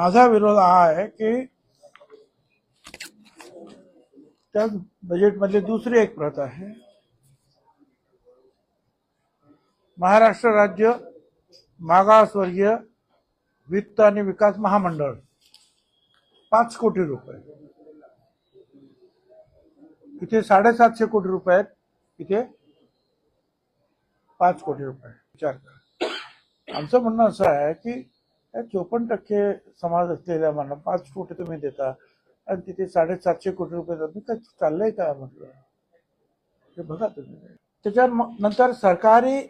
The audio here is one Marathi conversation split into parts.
माझा विरोध हा आहे की त्या बजेटमधली दुसरी एक प्रत आहे. महाराष्ट्र राज्य मागासवर्गीय वित्त आणि विकास महामंडळ. पाच कोटी रुपये. इथे साडेसातशे कोटी रुपये आहेत. इथे पाच कोटी रुपये. विचार करा. आमचं म्हणणं असं आहे की चोपन्न टक्के समाज असलेल्या मला पाच कोटी तुम्ही देता आणि तिथे साडेसातशे कोटी रुपये तुम्ही काय चाललंय का म्हटलं? ते बघा तुम्ही. त्याच्यानंतर सरकारी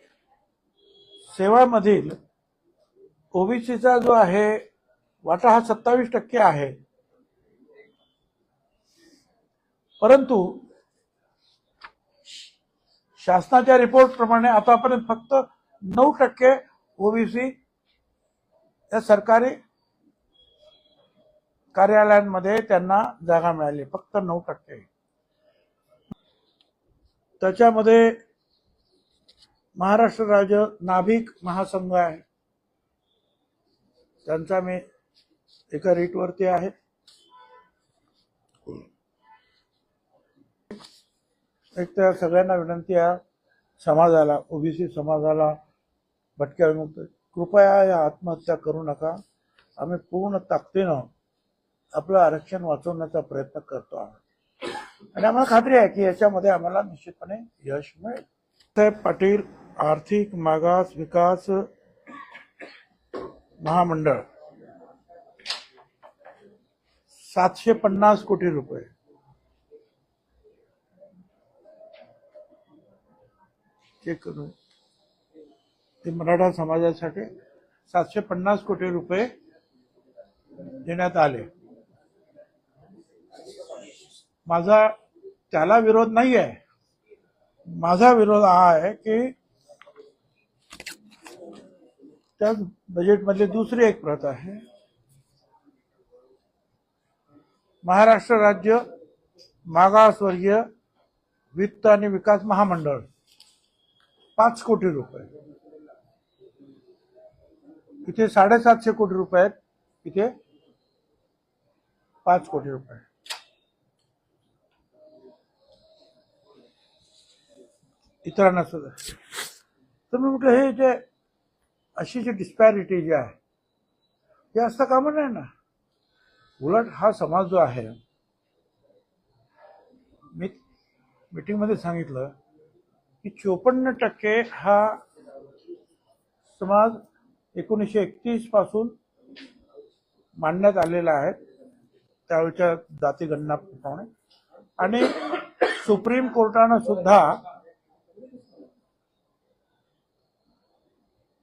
सेवामधील ओबीसीचा जो आहे वाटा हा सत्तावीस टक्के आहे. परंतु शासनाच्या रिपोर्ट प्रमाणे आतापर्यंत फक्त नऊ टक्के ओबीसी या सरकारी कार्यालयांमध्ये त्यांना जागा मिळाली फक्त नऊ टक्के. त्याच्यामध्ये महाराष्ट्र राज्य नाभिक महासंघ आहे. त्यांचा मी एका रीटवरती आहे. एक तर सगळ्यांना विनंती आहे समाजाला ओबीसी समाजाला भटक्या विमुक्त कृपया या आत्महत्या करू नका. आम्ही पूर्ण ताकदीनं आपलं आरक्षण वाचवण्याचा प्रयत्न करतो आहोत. आणि आम्हाला खात्री आहे की याच्यामध्ये आम्हाला निश्चितपणे यश मिळेल. साहेब पाटील आर्थिक मागास विकास महामंडळ सातशे पन्नास कोटी रुपये. चेक करू ते मराठा समाजासाठी सातशे पन्नास कोटी रुपये देण्यात आले. माझा त्याला विरोध नाही आहे माझा विरोध हा आहे की त्या बजेटमधली दुसरी एक प्रत आहे. महाराष्ट्र राज्य मागासवर्गीय वित्त आणि विकास महामंडळ पाच कोटी रुपये. इथे साडेसातशे कोटी रुपये आहेत. इथे पाच कोटी रुपये इतरांना सुद्धा. तर मी म्हटलं हे जे अशी जी डिस्पॅरिटी जी आहे हे असता कामं नाही ना? उलट हा समाज जो आहे मी मीटिंगमध्ये सांगितलं की चोपन्न टक्के हा समाज एकोणीसशे एकतीसपासून मांडण्यात आलेला आहे. त्यावेळच्या जातीगणनाप्रमाणे आणि सुप्रीम कोर्टानं सुद्धा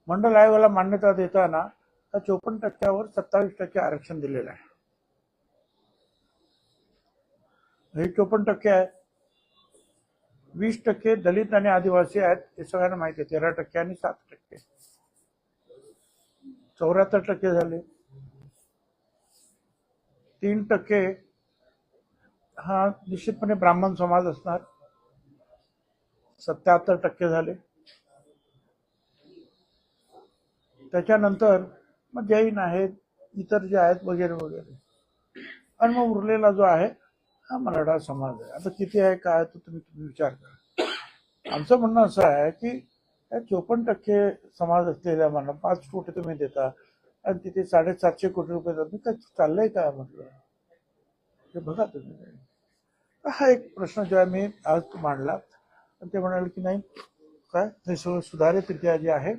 मंडल आयोगाला मान्यता देताना त्या चोपन्न टक्क्यावर सत्तावीस टक्के आरक्षण दिलेलं आहे. हे चोपन्न टक्के आहे. वीस टक्के दलित आणि आदिवासी आहेत हे सगळ्यांना माहिती आहे. तेरा टक्के आणि सात टक्के. चौऱ्याहत्तर टक्के झाले. तीन टक्के हा निश्चितपणे ब्राह्मण समाज असणार. सत्याहत्तर टक्के झाले. त्याच्यानंतर मग जैन आहेत इतर जे आहेत वगैरे वगैरे. आणि मग उरलेला जो आहे हा मराठा समाज आहे. आता किती आहे काय तो तुम्ही तुम्ही विचार करा. आमचं म्हणणं असं आहे की चोपन्न टक्के समाज असलेल्या मला पाच कोटी तुम्ही देता आणि तिथे साडेसातशे कोटी रुपये तुम्ही काय चाललंय का म्हटलं? ते बघा तुम्ही. हा एक प्रश्न जो आहे मी आज मांडला आणि ते म्हणाले की नाही काय? हे सगळं सुधारितरित्या जे आहे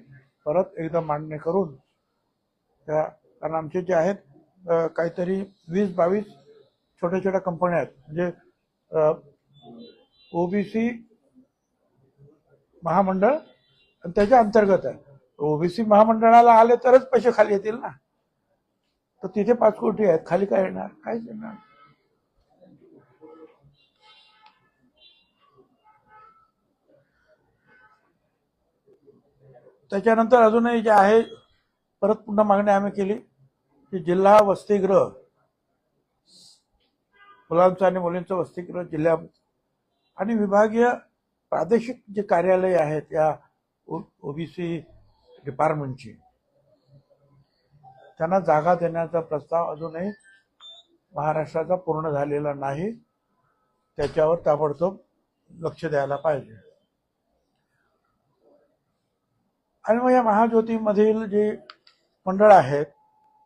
परत एकदा मांडणी करून त्या कारण आमचे जे आहेत काहीतरी वीस बावीस छोट्या छोट्या कंपन्या आहेत. म्हणजे ओबीसी महामंडळ आणि त्याच्या अंतर्गत आहे. ओबीसी महामंडळाला आले तरच पैसे खाली येतील ना. तर तिथे पाच कोटी आहेत खाली काय येणार? काहीच येणार त्याच्यानंतर अजूनही जे आहे परत पुन्हा मागणी आम्ही केली की जिल्हा वसतिगृह मुलांचं आणि मुलींचं वसतिगृह जिल्ह्या आणि विभागीय प्रादेशिक जे कार्यालय आहेत या ओबीसी डिपार्टमेंटची. त्यांना जागा देण्याचा प्रस्ताव अजूनही महाराष्ट्राचा पूर्ण झालेला नाही. त्याच्यावर ताबडतोब लक्ष द्यायला पाहिजे. आणि मग या महाज्योतीमधील जे मंडळ आहेत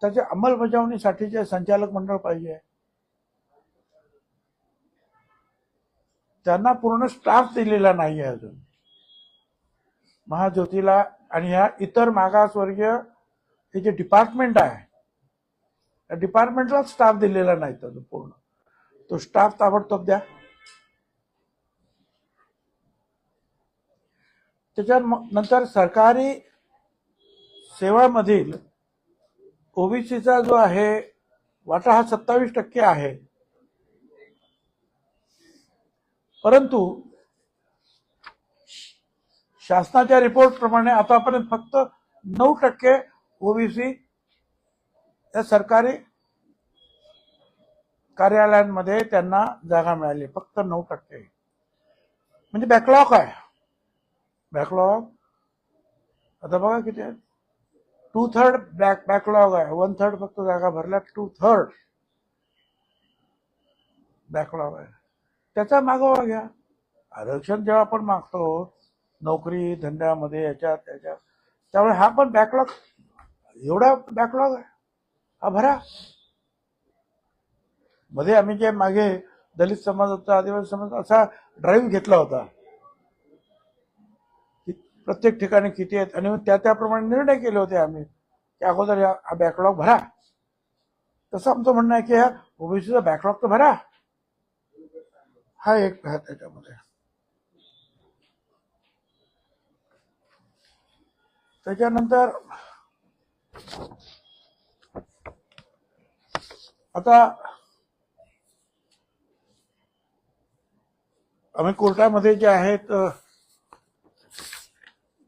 त्याच्या अंमलबजावणीसाठीचे संचालक मंडळ पाहिजे. त्यांना पूर्ण स्टाफ दिलेला नाही आहे अजून. महाज्योतीला आणि ह्या इतर मागासवर्गीय हे जे डिपार्टमेंट आहे त्या डिपार्टमेंटला स्टाफ दिलेला नाही तर पूर्ण. तो स्टाफ ताबडतोब द्या. त्याच्या नंतर सरकारी सेवामधील ओबीसीचा जो आहे वाटा हा सत्तावीस टक्के आहे. परंतु शासनाच्या रिपोर्ट प्रमाणे आतापर्यंत फक्त नऊ टक्के ओबीसी या सरकारी कार्यालयांमध्ये त्यांना जागा मिळाली. फक्त नऊ टक्के. म्हणजे बॅकलॉग आहे. बॅकलॉग आता बघा किती आहे. टू थर्ड बॅक बॅकलॉग आहे. वन थर्ड फक्त जागा भरल्या टू थर्ड बॅकलॉग आहे. त्याचा मागोवा घ्या. आरक्षण जेव्हा आपण मागतो नोकरी धंद्यामध्ये याच्यात त्याच्यात. त्यामुळे हा पण बॅकलॉग एवढा बॅकलॉग आहे. हा भरा. मध्ये आम्ही जे मागे दलित समाजाचा आदिवासी समाज असा ड्राईव्ह घेतला होता. की प्रत्येक ठिकाणी किती आहेत आणि त्या त्याप्रमाणे निर्णय केले होते आम्ही. की अगोदर या- हा बॅकलॉग भरा. तसं आमचं म्हणणं आहे की ह्या ओबीसीचा बॅकलॉग तर भरा. हा एक त्याच्यामध्ये त्याच्यानंतर आता आम्ही कोर्टामध्ये जे आहेत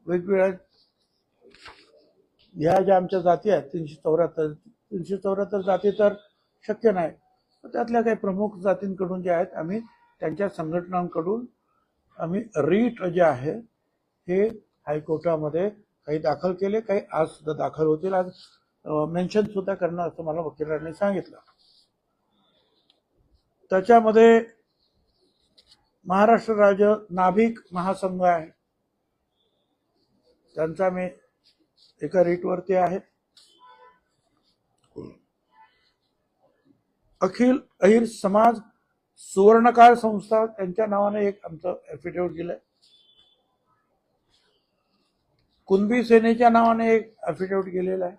वेगवेगळ्या ह्या ज्या आमच्या जाती आहेत तीनशे चौऱ्याहत्तर तीनशे चौऱ्याहत्तर जाती तर शक्य नाही. त्यातल्या काही प्रमुख जातींकडून जे आहेत आम्ही त्यांच्या संघटनांकडून आम्ही रीट जे आहे हे हायकोर्टामध्ये काही दाखल केले काही आज सुद्धा दाखल होतील. आज मेन्शन सुद्धा करणार असं मला वकिलांनी सांगितलं. त्याच्यामध्ये महाराष्ट्र राज्य नाभिक महासंघ आहे. त्यांचा मी एका रीटवरती आहे. अखिल अहिर समाज सुवर्णकाळ संस्था त्यांच्या नावाने एक आमचं ऍफिडेव्हिट गेलंय कुणबी सेनेच्या नावाने एक अफिडेव्हिट गेलेला आहे.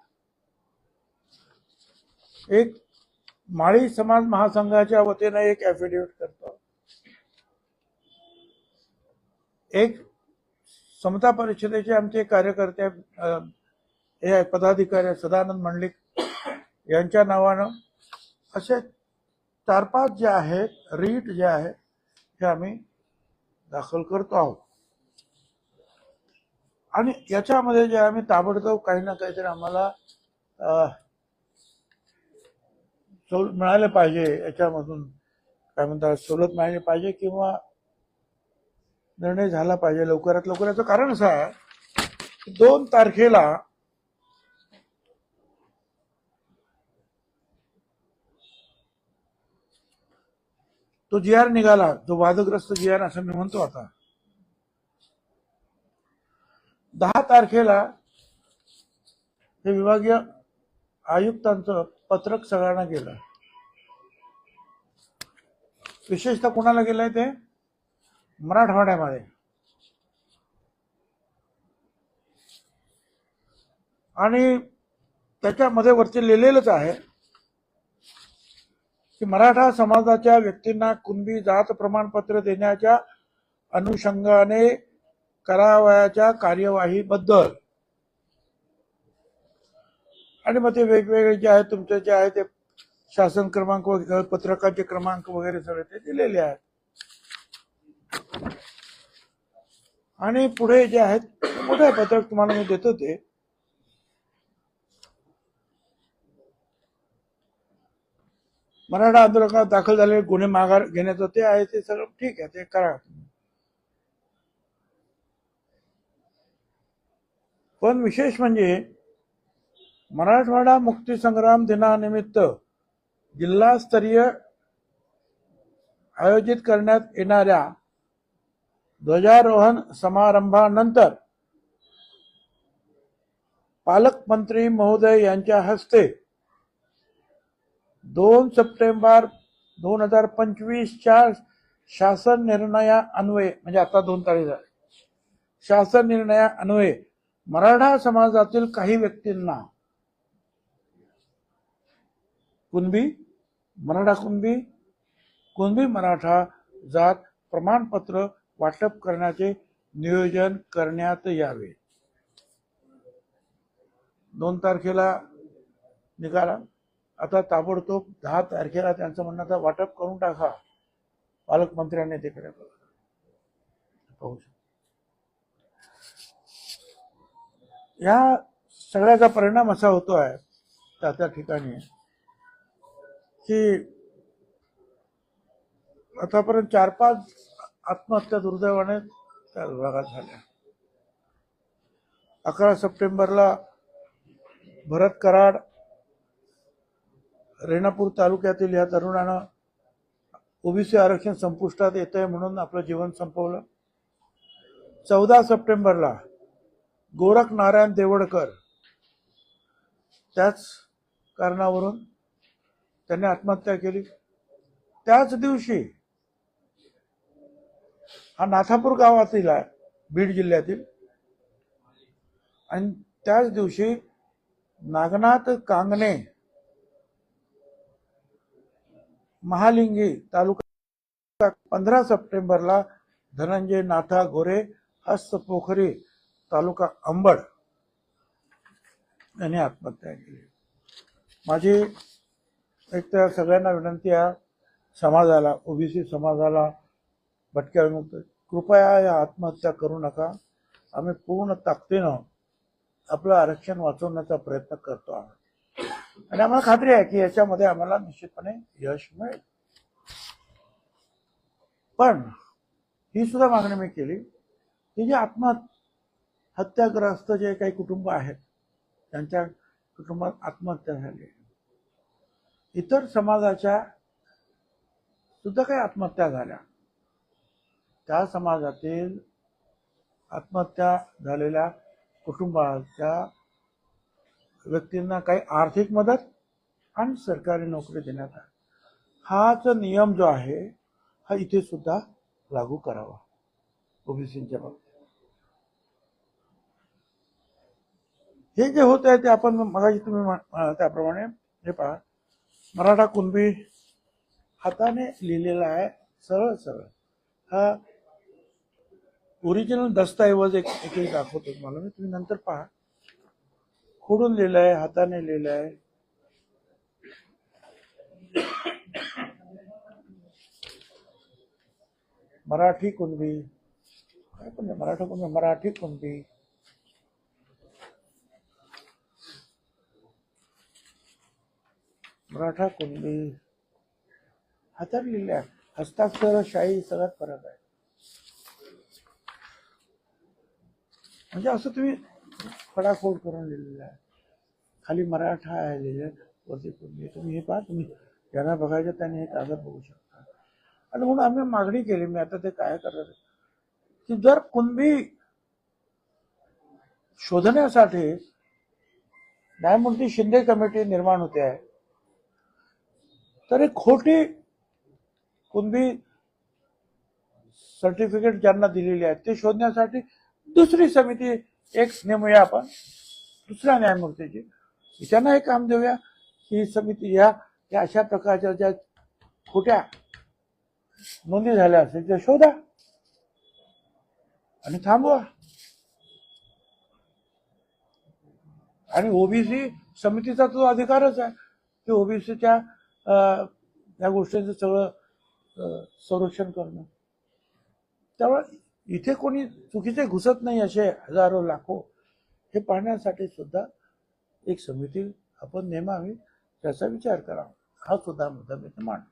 एक माळी समाज महासंघाच्या वतीनं एक अफिडेव्हिट करतो. एक समता परिषदेचे आमचे कार्यकर्ते हे आहे, पदाधिकारी सदानंद मंडलिक यांच्या नावानं असे चार पाच जे आहेत रीट जे आहे हे आम्ही दाखल करतो आहोत. आणि याच्यामध्ये जे आम्ही ताबडतोब काही ना काहीतरी आम्हाला सवलत सवल मिळालं पाहिजे याच्यामधून. काय म्हणतात सवलत मिळाली पाहिजे किंवा निर्णय झाला पाहिजे. लवकरात लवकर याचं कारण असं आहे की दोन तारखेला तो जी आर निघाला जो वादग्रस्त जी आर असं मी म्हणतो आता. दहा तारखेला हे विभागीय आयुक्तांचं पत्रक सगळ्यांना गेलं. विशेषतः कोणाला गेलंय ते? मराठवाड्यामध्ये. आणि त्याच्यामध्ये वरती लिहिलेलंच आहे की मराठा समाजाच्या व्यक्तींना कुणबी जात प्रमाणपत्र देण्याच्या अनुषंगाने करावयाच्या कार्यवाहीबद्दल. आणि मग ते वेगवेगळे जे आहे तुमचे जे आहे ते शासन क्रमांक वगैरे पत्रकाचे क्रमांक वगैरे सगळे ते दिलेले आहेत. आणि पुढे जे आहेत मोठे पत्रक तुम्हाला मी देतो ते. मराठा आंदोलनात दाखल झालेले गुन्हे माघार घेण्याचं ते आहे ते सगळं ठीक आहे ते करा पण विशेष म्हणजे मराठवाडा मुक्तीसंग्राम दिनानिमित्त जिल्हास्तरीय आयोजित करण्यात येणाऱ्या ध्वजारोहण समारंभानंतर पालकमंत्री महोदय यांच्या हस्ते दोन सप्टेंबर दोन हजार पंचवीसच्या शासन निर्णया अन्वये म्हणजे आता दोन तारीख झाले. शासन निर्णया अन्वये मराठा समाजातील काही व्यक्तींना कुणबी मराठा कुणबी कुणबी मराठा जात प्रमाणपत्र वाटप करण्याचे नियोजन करण्यात यावे. दोन तारखेला निघाला आता ताबडतोब दहा तारखेला त्यांचं म्हणणं आता वाटप करून टाका. पालकमंत्र्यांनी ते करायला पाहू शकतो. या सगळ्याचा परिणाम असा होतो आहे त्या त्या ठिकाणी की आतापर्यंत चार पाच आत्महत्या दुर्दैवाने त्या विभागात झाल्या. अकरा सप्टेंबरला भरत कराड रेणापूर तालुक्यातील या तरुणानं ओबीसी आरक्षण संपुष्टात येत आहे म्हणून आपलं जीवन संपवलं. चौदा सप्टेंबरला गोरख नारायण देवडकर. त्याच कारणावरून त्यांनी आत्महत्या केली. त्याच दिवशी हा नाथापूर गावातील आहे बीड जिल्ह्यातील. आणि त्याच दिवशी नागनाथ कांगणे महालिंगी तालुका पंधरा सप्टेंबरला धनंजय नाथा गोरे हस्तपोखरी तालुका अंबड यांनी आत्महत्या केली. माझी एक तर सगळ्यांना विनंती आहे समाजाला ओबीसी समाजाला भटक्या विमुक्त. कृपया या आत्महत्या करू नका. आम्ही पूर्ण ताकदीनं आपलं आरक्षण वाचवण्याचा प्रयत्न करतो आहोत. आणि आम्हाला खात्री आहे की याच्यामध्ये आम्हाला निश्चितपणे यश मिळेल. पण ही सुद्धा मागणी मी केली की जे हत्याग्रस्त जे काही कुटुंब आहेत त्यांच्या कुटुंबात आत्महत्या झाली. इतर समाजाच्या सुद्धा काही आत्महत्या झाल्या. त्या समाजातील आत्महत्या झालेल्या कुटुंबाच्या व्यक्तींना काही आर्थिक मदत आणि सरकारी नोकरी देण्यात आली. हाच नियम जो आहे हा इथे सुद्धा लागू करावा. ओबीसीच्या बाबतीत. हे जे होत आहे ते आपण मगाशी तुम्ही त्याप्रमाणे हे पहा. मराठा कुणबी हाताने लिहिलेला आहे सरळ सरळ. हा ओरिजिनल दस्तऐवज एक एक दाखवतो तुम्हाला मी. तुम्ही नंतर पहा. खोडून लिहिलं आहे हाताने लिहिलं आहे. मराठी कुणबी. काय पण नाही, मराठा कुणबी मराठी कुणबी. मराठा कुणबी हाताने लिहिलं आहे हस्ताक्षर शाही सगळ्यात फरक आहे. म्हणजे असं तुम्ही फडाफोड करून लिहिलेलं आहे. खाली मराठा आहे लिहिलं वरती कुणबी तुम्ही हे पहा तुम्ही ज्यांना बघायचं त्यांनी हे कागद बघू शकता. आणि म्हणून आम्ही मागणी केली मी आता ते काय करणार आहे, की जर कुणबी शोधण्यासाठी न्यायमूर्ती शिंदे कमिटी निर्माण होते आहे तर एक खोटी कुणबी सर्टिफिकेट ज्यांना दिलेली आहेत ते शोधण्यासाठी दुसरी समिती एक नेमूया आपण दुसऱ्या न्यायमूर्तीची. त्यांना हे काम देऊया की ही समिती या या अशा प्रकारच्या ज्या खोट्या नोंदी झाल्या असेल त्या शोधा. आणि थांबवा. आणि ओबीसी समितीचा तो अधिकारच आहे. की ओबीसीच्या या गोष्टींचं सगळं संरक्षण करणं. त्यामुळे इथे कोणी चुकीचे घुसत नाही असे हजारो लाखो हे पाहण्यासाठी सुद्धा एक समिती आपण नेमावी त्याचा विचार करावा. हा सुद्धा मुद्दा मी मांडतो.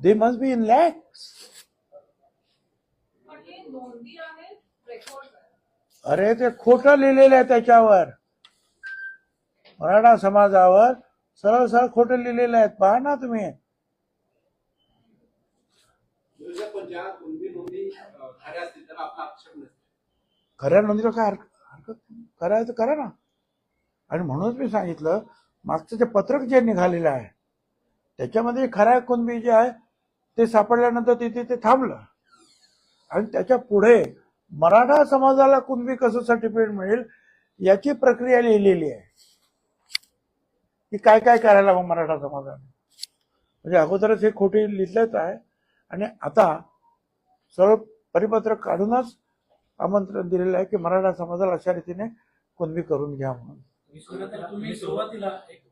They must be in lakhs अरे ते खोटं लिहिलेलं आहे त्याच्यावर. मराठा समाजावर सरळ सरळ खोटं लिहिलेलं आहेत. पहा ना तुम्ही. खऱ्या असतील म्हणजे नोंदीला काय हरकत हरकत करायचं करा ना. आणि म्हणूनच मी सांगितलं मागचं जे पत्रक जे निघालेलं आहे त्याच्यामध्ये खऱ्या कुणबी जे आहे ते सापडल्यानंतर तिथे ते थांबलं. आणि त्याच्या पुढे मराठा समाजाला कुणबी कसं सर्टिफिकेट मिळेल याची प्रक्रिया लिहिलेली आहे. की काय काय करायला हवं मराठा समाजाने? म्हणजे अगोदरच हे खोटे लिहिलेच आहे. आणि आता सरळ परिपत्रक काढूनच आमंत्रण दिलेलं आहे की मराठा समाजाला अशा रीतीने कुणबी करून घ्या म्हणून. सुरुवातीला एक